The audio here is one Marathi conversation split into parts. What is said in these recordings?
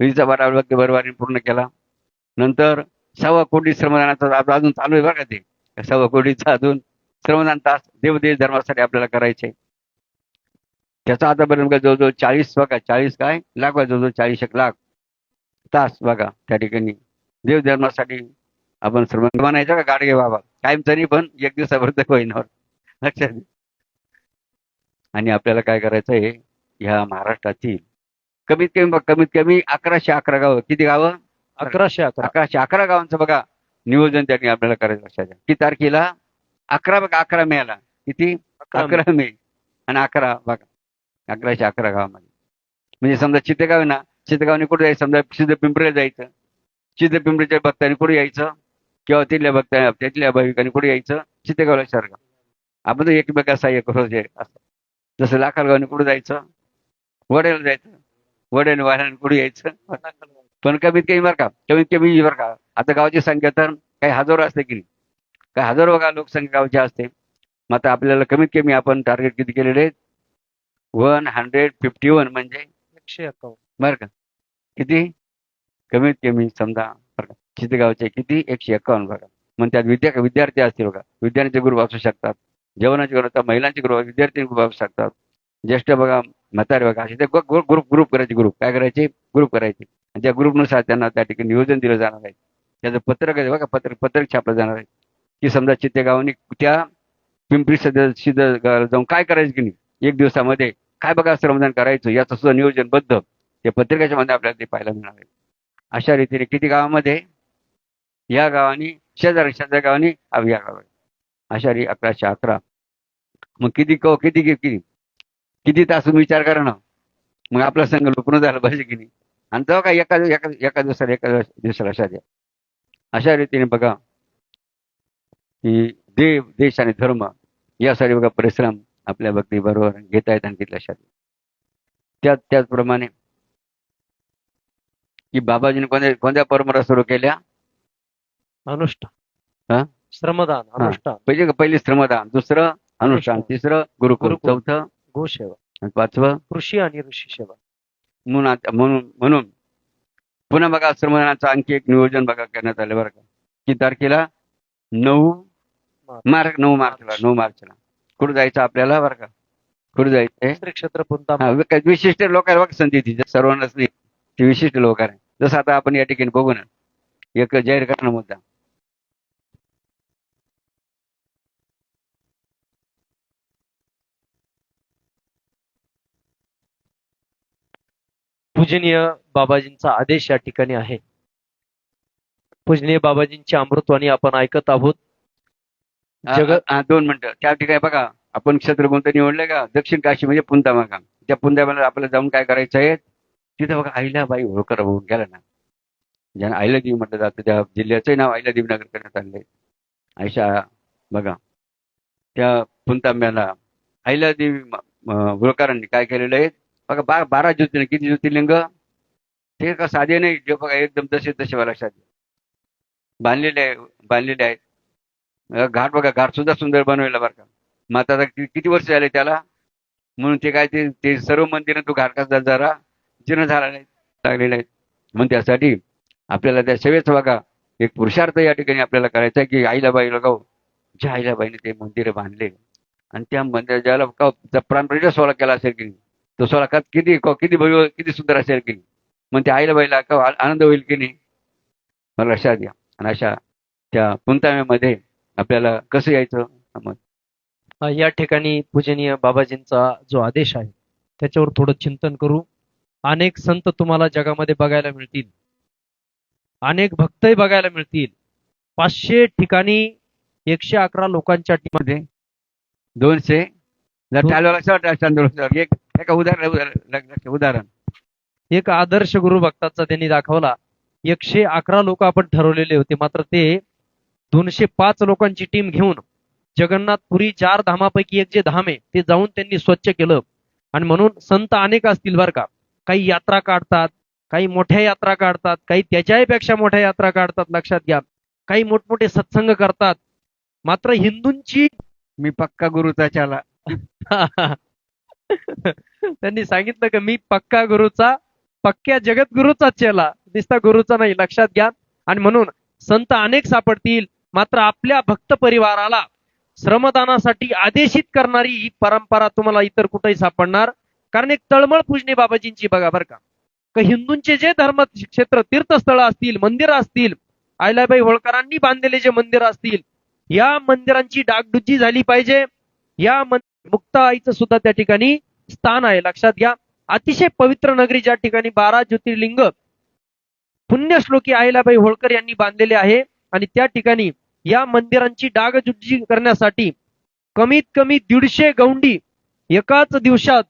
विधीचा बारा बरवारी पूर्ण केला. नंतर सव्वा कोटी श्रमदानाचा आता अजून चालू आहे बघा ते. सव्वा कोटीचा अजून श्रमदान तास देवदेश धर्मासाठी आपल्याला करायचे. त्याचा आतापर्यंत जवळजवळ चाळीस बघा चाळीस काय? लाख जवळजवळ चाळीस एक लाख तास बघा त्या ठिकाणी. देव धर्मासाठी आपण श्रमण म्हणायचं का? गाडगे बाबा. कायम तरी पण एक दिवसापर्यंत होईनावर हो. लक्षात आणि आपल्याला काय करायचं आहे ह्या महाराष्ट्रातील कमीत कमी बघ, कमीत कमी अकराशे अकरा गावं. किती गावं? अकराशे अकरा. अकराशे अकरा गावांचं बघा नियोजन त्यांनी आपल्याला करायचं लक्षात घ्या. किती तारखेला? अकरा बघा अकरा मेला. किती? अकरा मे. आणि अकरा बघा अकराशे अकरा गावामध्ये. म्हणजे समजा चितेगाव आहे ना चितेगावने कुठे जायचं? समजा सिद्ध पिंपरीला जायचं. सिद्ध पिंपरीच्या भक्तांनी कुठे यायचं? किंवा तिथल्या भक्ता त्यातल्या भाविकांनी कुठे यायचं? चितेगावला सारखं आपण तर एकमेका सहाय्य करू असं. जसं लाखालगावने कुठे जायचं? वड्याला जायचं. वड्याने वाहनाने कुठे यायचं. पण कमीत कमी बरं का कमीत कमी बरं का आता गावाची संख्या तर काही हजारो असते की नाही. काही हजारो बघा लोकसंख्या गावची असते. मग आता आपल्याला कमीत कमी आपण टार्गेट किती केलेले वन हंड्रेड फिफ्टी वन म्हणजे? एकशे एकावन्न. बरं का. किती? कमीत कमी समजा बरं का चितेगावचे किती? एकशे एकावन्न बघा मग त्यात विद्या विद्यार्थी असतील बघा विद्यार्थ्यांचे ग्रुप असू शकतात. जेवणाचे ग्रुप महिलांचे ग्रुप विद्यार्थी ग्रुप असू शकतात. ज्येष्ठ बघा म्हातारे बघा असे ते ग्रुप ग्रुप करायचे ग्रुप काय करायचे? ग्रुप करायचे. आणि त्या ग्रुपनुसार त्यांना त्या ठिकाणी नियोजन दिलं जाणार आहे. त्याचं पत्रक आहे बघा पत्रक पत्रक छापलं जाणार आहे. की समजा चित्तेगावांनी त्या पिंपरी सदस्य गावाला जाऊन काय करायचं की नाही? एक दिवसामध्ये काय बघा श्रमदान करायचं? याचं सुद्धा नियोजनबद्ध ते पत्रिकेच्या मध्ये आपल्याला ते पाहायला मिळणार आहे. अशा रीतीने किती गावामध्ये? या गावानी शेजारी शेजार गावानी अब या गावाने. अशा री अकराशे अकरा. मग किती किती किती? किती तास तुम्ही विचार करा ना. मग आपला संघ लुकून झाला पाहिजे की नाही. आणि तेव्हा काय एका एका एका दिवसाला एका दिवसाला अशा द्या. अशा रीतीने बघा. की देव देश आणि धर्म यासाठी बघा परिश्रम आपल्या भक्ती बरोबर घेता येत आणि घेतल्या लक्षात त्याच त्याचप्रमाणे की बाबाजीने कोणत्या कोणत्या परंपरा सुरू केल्या? अनुष्ठान. श्रमदान अनुष्ठान. पहिले पहिले श्रमदान दुसरं अनुष्ठान. तिसरं गुरुकुल. चौथं गोसेवा पाचवं? कृषी आणि ऋषी सेवा. म्हणून म्हणून म्हणून. पुन्हा बघा श्रमदानाचं आणखी एक नियोजन बघा करण्यात आलं बरं का. किती तारखेला? नऊ मार्च. नऊ मार्चला नऊ मार्चला. कुठं जायचं आपल्याला बरं का? कुठं जायचंय श्री क्षेत्र हा, काही विशिष्ट लोकांना बघ संधी ती सर्वांनाच नाही ती विशिष्ट लोक आहे जसं आता आपण या ठिकाणी बघू ना एक जाहीर करणं मुद्दा. पूजनीय बाबाजींचा आदेश या ठिकाणी आहे. पूजनीय बाबाजींची अमृतवाणी आपण ऐकत आहोत. जग- हा, दोन मिनिटं. त्या ठिकाणी बघा आपण क्षेत्र कोणतं निवडलंय का? दक्षिण काशी म्हणजे पुंतामा का त्या पुंतामाला आपल्याला जाऊन काय करायचं आहे? तिथं बघा अहिल्याबाई होळकर होऊन गेला ना. ज्यांना अहिल्यादेवी म्हटलं जातं त्या जिल्ह्याचंही नाव अहिल्यादेवी नगर करण्यात आलंय आयशा बघा. त्या पुंतांब्याला अहिल्यादेवी म- म- होळकरांनी काय केलेलं आहे? बघा बा बारा ज्योतिर्लिंग किती ज्योतिर्लिंग? ते का साधे नाही जे बघा एकदम तसे तसे मला लक्षात बांधलेले आहे बांधलेले आहेत. घाट बघा घाट सुद्धा सुंदर बनवलेला बरं का. मग आता किती वर्ष झाले त्याला? म्हणून ते काय ते ते सर्व मंदिरं तो घाट कसा जरा जीर्ण झाला नाही लागलेले आहेत. म्हणून त्यासाठी आपल्याला त्या सेवेचा बघा एक पुरुषार्थ या ठिकाणी आपल्याला करायचा आहे की आईलाबाई लगाव ज्या आईलाबाईने ते मंदिर बांधले. आणि त्या मंदिर ज्याला का प्राण प्रजस्वाला केला असेल की तो का किती क- किती भव्य किती सुंदर असेल की नाही. मग त्या आईलाबाईला का आ- आनंद होईल की नाही? मला लक्षात घ्या. आणि अशा त्या पुंताम्यामध्ये आपल्याला कसं यायचं? मग या ठिकाणी पूजनीय बाबाजींचा जो आदेश आहे त्याच्यावर थोडं चिंतन करू. अनेक संत तुम्हाला जगामध्ये बघायला मिळतील. अनेक भक्तही बघायला मिळतील. पाचशे ठिकाणी एकशे अकरा लोकांच्या टीममध्ये दोनशे. एक एका उदाहरण उदाहरण. उदाहरण. एक आदर्श गुरु भक्ताचा त्यांनी दाखवला एकशे अकरा लोक आपण ठरवलेले होते मात्र ते दोनशे पाच लोकांची टीम घेऊन जगन्नाथपुरी चार धामापैकी एक जे धाम आहे ते जाऊन त्यांनी स्वच्छ केलं. आणि म्हणून संत अनेक असतील बरं का. काही यात्रा काढतात काही मोठ्या यात्रा काढतात काही त्याच्याही पेक्षा मोठ्या यात्रा काढतात लक्षात घ्या. काही मोठमोठे सत्संग करतात. मात्र हिंदूंची मी पक्का गुरुचा चाला त्यांनी सांगितलं की मी पक्का गुरुचा पक्क्या जगद्गुरूचा चेला. दिसता गुरुचा नाही लक्षात घ्या. आणि म्हणून संत अनेक सापडतील मात्र आपल्या भक्त परिवाराला श्रमदानासाठी आदेशित करणारी ही परंपरा तुम्हाला इतर कुठेही सापडणार. कारण एक तळमळ पूजने बाबाजींची बघा बरं का. हिंदूंचे जे धर्म क्षेत्र तीर्थस्थळ असतील मंदिरं असतील आयलाबाई होळकरांनी बांधलेले जे मंदिर असतील या मंदिरांची डागडुजी झाली पाहिजे. या मुक्ता आईचं सुद्धा त्या ठिकाणी स्थान आहे. लक्षात घ्या. अतिशय पवित्र नगरी ज्या ठिकाणी बारा ज्योतिर्लिंग पुण्यश्लोकी आहिलाबाई होळकर यांनी बांधलेले आहे आणि त्या ठिकाणी या मंदिरांची डागजुजी करण्यासाठी कमीत कमी दीडशे गौंडी एकाच दिवसात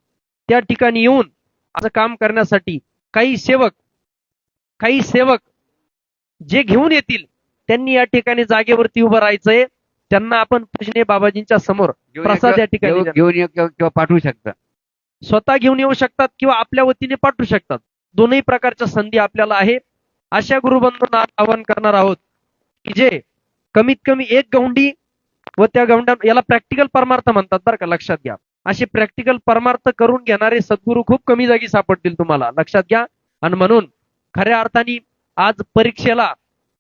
त्या ठिकाणी येऊन असं काम करण्यासाठी काही सेवक काही सेवक जे घेऊन येतील त्यांनी या ठिकाणी जागेवरती उभं राहायचंय. त्यांना आपण पूजने बाबाजींच्या समोर घेऊन प्रसाद या ठिकाणी. घेऊन किंवा पाठवू शकता. स्वतः घेऊन येऊ शकतात किंवा आपल्या वतीने पाठवू शकतात. दोन्ही प्रकारच्या संधी आपल्याला आहे. अशा गुरुबंधूंना आवाहन करणार आहोत की जे कमीत कमी एक गौंडी व त्या गौंडा याला प्रॅक्टिकल परमार्थ म्हणतात बरं का लक्षात घ्या. असे प्रॅक्टिकल परमार्थ करून घेणारे सद्गुरू खूप कमी जागी सापडतील तुम्हाला. लक्षात घ्या. आणि म्हणून खऱ्या अर्थाने आज परीक्षेला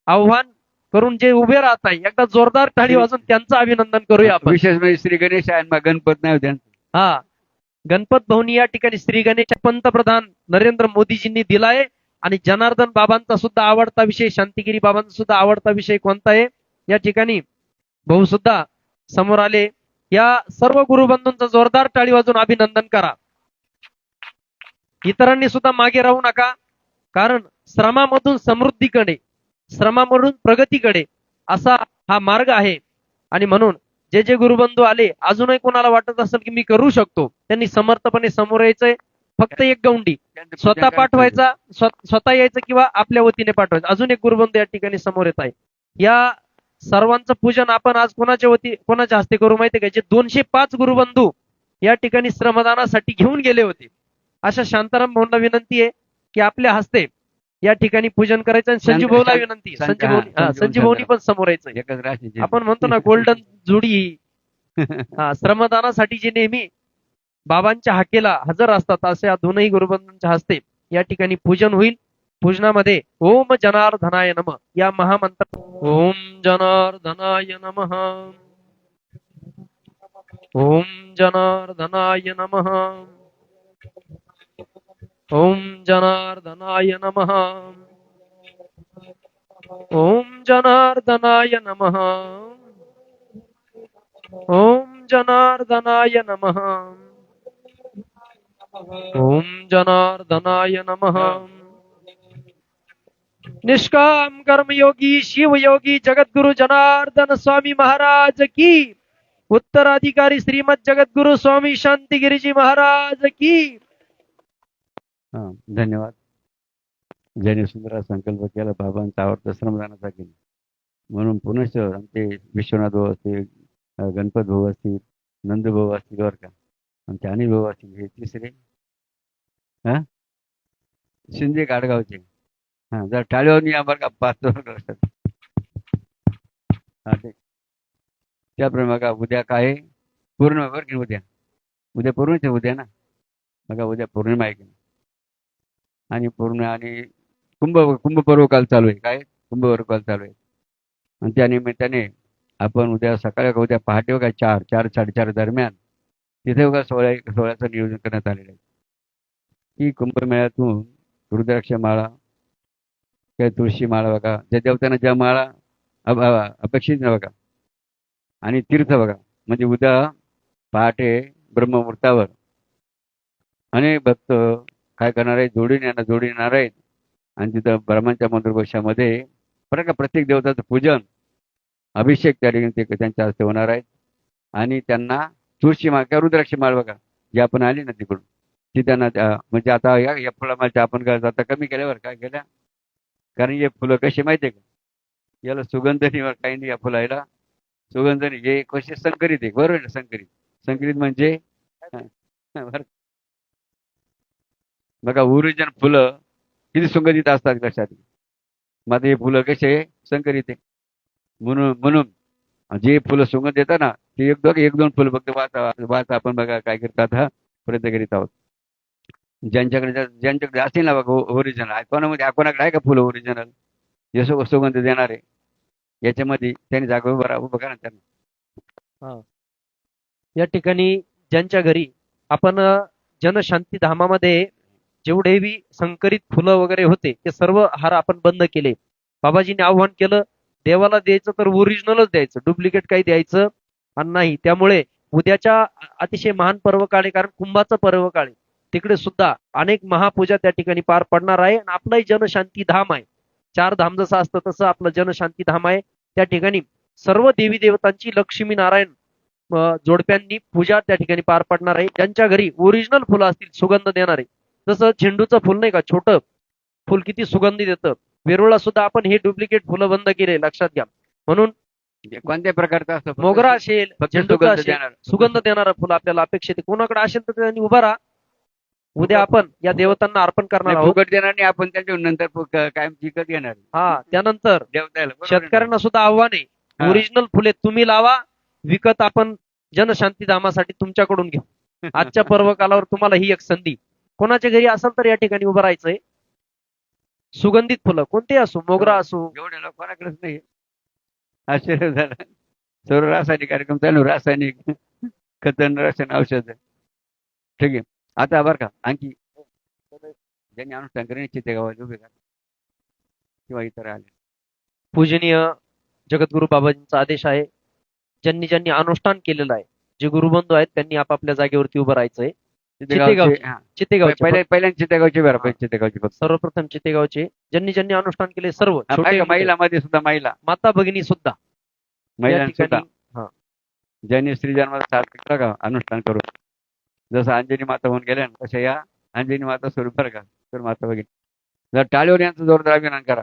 आव्हान करून जे उभे राहत आहे एकदा जोरदार टाळी वाजून त्यांचं अभिनंदन करूया आपण. विशेष म्हणजे श्री गणेश गणपत नाही त्यांचं हा. गणपत भवनी या ठिकाणी श्री गणेश पंतप्रधान नरेंद्र मोदीजींनी दिलाय आणि जनार्दन बाबांचा सुद्धा आवडता विषय शांतिगिरी बाबांचा सुद्धा आवडता विषय कोणता आहे? या ठिकाणी भाऊ सुद्धा समोर आले. या सर्व गुरुबंधूंचं जोरदार टाळी वाजून अभिनंदन करा. इतरांनी सुद्धा मागे राहू नका कारण श्रमामधून समृद्धीकडे श्रमामधून प्रगतीकडे असा हा मार्ग आहे. आणि म्हणून जे जे गुरुबंधू आले अजूनही कोणाला वाटत असेल की मी करू शकतो त्यांनी समर्थपणे समोर यायचंय. फक्त एक गौंडी. स्वतः पाठवायचा स्व- स्वतः यायचं किंवा आपल्या वतीने पाठवायचं. अजून एक गुरुबंधू या ठिकाणी समोर येत आहे. या सर्वांचं पूजन आपण आज कोणाच्या वती कोणाच्या हस्ते करू माहिती का? जे दोनशे पाच गुरुबंधू या ठिकाणी श्रमदानासाठी घेऊन गेले होते. अशा शांताराम भाऊंना विनंती आहे की आपल्या हस्ते या ठिकाणी पूजन करायचं आणि संजू शांत- भाऊला विनंती आहे. शांत- संजू भाऊ संजू भाऊनी. पण समोर यायचं. आपण म्हणतो ना गोल्डन जोडी हा श्रमदानासाठी जे नेहमी बाबांच्या हाकेला हजर असतात असे या दोनही गुरुबंधांच्या हस्ते या ठिकाणी पूजन होईल पूजनामध्ये ओम जनार्दनाय नम या महामंत्र ओम जनार्दनाय नम ओम जनार्दनाय नम ओम जनार्दनाय नम। ओम जनार्दनाय नम। ओम जनार्दनाय नमः। ओम जनार्दनाय नमः। निष्काम कर्मयोगी शिवयोगी जगद्गुरु जनार्दन स्वामी महाराज की। उत्तराधिकारी श्रीमद जगद्गुरु स्वामी शांतिगिरीजी महाराज की। हा, धन्यवाद. ज्याने सुंदर हा संकल्प केला बाबांचा आवडता श्रमदानाचा केला. म्हणून पुनश्च आमचे विश्वनाथ भाऊ असतील गणपत भाऊ असतील नंद भाऊ असतील बरं का. आमचे अनिल भाऊ असतील हे तिसरे. हा? शिंदे गाडगावचे. हा जर टाळीवर या बरं का पाच दोन लक्षात हा ते. त्याप्रमाणे बघा उद्या काय आहे? पौर्णिमा बरं की उद्या? उद्या पूर्णच उद्या ना? बघा उद्या पौर्णिमा आहे की आणि पूर्ण आणि कुंभ कुंभपर्व काल चालू आहे. काय? कुंभपर्वकाल चालू आहे. आणि त्या निमित्ताने आपण उद्या सकाळी उद्या पहाटे बघा चार चार साडेचार दरम्यान तिथे बघा सोहळ्या सोहळ्याचं नियोजन करण्यात आलेलं आहे. की कुंभमेळ्यातून रुद्राक्ष माळा काही तुळशी माळा बघा ज्या देवतांना ज्या माळा अपेक्षित बघा. आणि तीर्थ बघा. म्हणजे उद्या पहाटे ब्रह्ममुहूर्तावर अनेक भक्त काय करणार आहे? जोडीने यांना जोडून येणार आहेत आणि तिथं ब्रह्मांच्या मंत्रकोशामध्ये बरं का प्रत्येक देवताचं पूजन अभिषेक त्या ठिकाणी ते त्यांच्या हस्ते होणार आहेत आणि त्यांना तुळशी माळ किंवा रुद्राक्षी माळ बघा जी आपण आली ना तिकडून ती त्यांना म्हणजे आता या या फुलामाळच्या आपण काय आता कमी केल्यावर काय केल्या कारण हे फुलं कशी माहिती आहे का? याला सुगंधनीवर काही नाही या फुलायला. सुगंधनी हे कसे संकरित आहे बरोबर आहे ना संकरित. संकरित म्हणजे बघा ओरिजिनल फुलं किती सुगंधित असतात कशात? मग हे फुलं कसे? संकरित म्हणून म्हणून जे फुलं सुगंध देतात ना ते एक दोन एक दोन फुलं फक्त वाचा वाचा. आपण बघा काय करतात हा प्रयत्न करीत आहोत. ज्यांच्याकडे ज्यांच्याकडे असतील ना बघा ओरिजिनल कोणामध्ये कोणाकडे आहे का फुलं ओरिजिनल जे सु- सुगंध देणारे. याच्यामध्ये त्यांनी जागा उभा राहा- बघा ना त्यांना. या ठिकाणी ज्यांच्या घरी आपण जनशांती धामामध्ये जेवढे बी संकरित फुलं वगैरे होते ते सर्व हार आपण बंद केले. बाबाजीने आव्हान केलं देवाला द्यायचं तर ओरिजिनलच द्यायचं डुप्लिकेट काही द्यायचं आणि नाही. त्यामुळे उद्याच्या अतिशय महान पर्व काळ आहे कारण कुंभाचं पर्व काळ आहे. तिकडे सुद्धा अनेक महापूजा त्या ठिकाणी पार पडणार आहे आणि आपलंही जनशांती धाम आहे. चार धाम जसं असतं तसं आपलं जनशांती धाम आहे. त्या ठिकाणी सर्व देवी देवतांची लक्ष्मी नारायण जोडप्यांनी पूजा त्या ठिकाणी पार पडणार आहे. ज्यांच्या घरी ओरिजिनल फुलं असतील सुगंध देणारे जसं झेंडूचं फुल नाही का छोटं फुल किती सुगंधी देतं वेरुळला सुद्धा आपण हे डुप्लिकेट फुलं बंद केले लक्षात घ्या. म्हणून कोणत्या प्रकारचं असतं मोगरा असेल? झेंडूचा सुगंध असेल देणार. सुगंध देणारं फुल आपल्याला अपेक्षित कोणाकडे असेल तर त्यांनी उभा राहा. उद्या आपण या देवतांना अर्पण करणार आहोत. देणार नाही आपण त्यांच्या नंतर कायम जिकत येणार हा त्यानंतर? शेतकऱ्यांना सुद्धा आव्हान आहे. ओरिजिनल फुले तुम्ही लावा विकत आपण जनशांती धामासाठी तुमच्याकडून घेऊ. आजच्या पर्व कालावर तुम्हाला ही एक संधी. कोणाच्या घरी असेल तर या ठिकाणी उभं राहायचंय. सुगंधित फुलं कोणते असो? मोगरा असो. एवढ्या लोक कोणाकडेच नाही. आश्चर्य झालं. सर्व रासायनिक कार्यक्रम चालू रासायनिक खतन रसायन औषध. ठीक आहे. आता बरं का आणखी ज्यांनी अनुष्ठान करेन चिते गावात उभे किंवा इतर आले. पूजनीय जगद्गुरु बाबाजींचा आदेश आहे. ज्यांनी ज्यांनी अनुष्ठान केलेलं आहे जे गुरुबंधू आहेत त्यांनी आपापल्या जागेवरती उभं राहायचंय. चितेगावचे. हा. चितेगावचे पहिल्या पहिल्यांदा चितेगावचे बरं चितेगावचे फक्त. सर्वप्रथम चितेगावचे ज्यांनी ज्यांनी अनुष्ठान केले सर्व हा, छोटे महिलामध्ये सुद्धा महिला. माता भगिनी सुद्धा. या महिलांनी सुद्धा. ठिकाणी ज्यांनी स्त्री जन्माला सार्थक केलं का अनुष्ठान करून. जसं अंजनी माता होऊन गेल्या ना तशा या अंजनी माता स्वरूप बरं का तर माता बघितली जर टाळीवर यांचं जोरदार अभिनंदन करा.